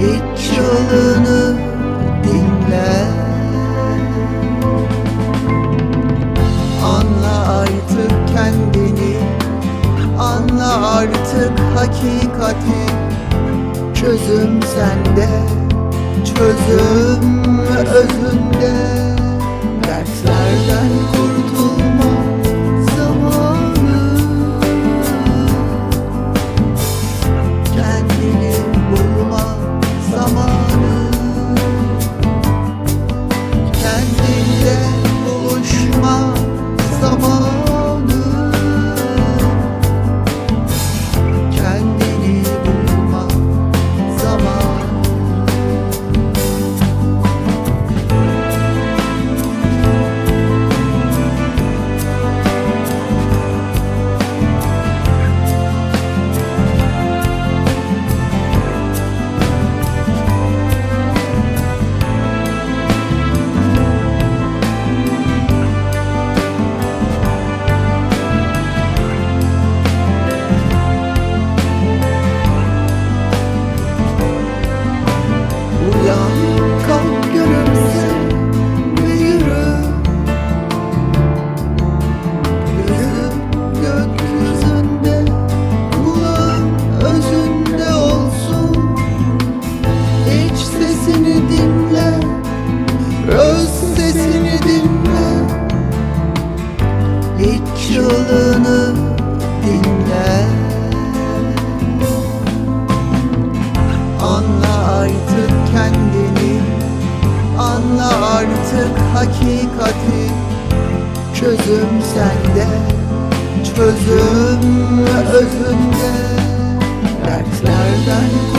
iç yolunu dinle. Anla artık kendini Anla artık hakikati. Çözüm sende Çözüm özünde. Dertler karşılığını dinle. Anla artık kendini Anla artık hakikati. Çözüm sende Çözüm özünde. Dertlerden kurtul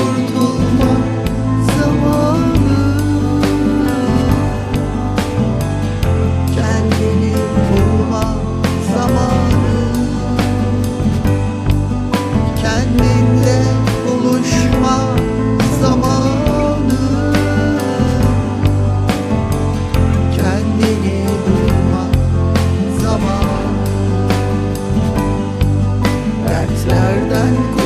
Seninle buluşma zamanı. Kendini bulma zamanı. Dertlerden kurtulma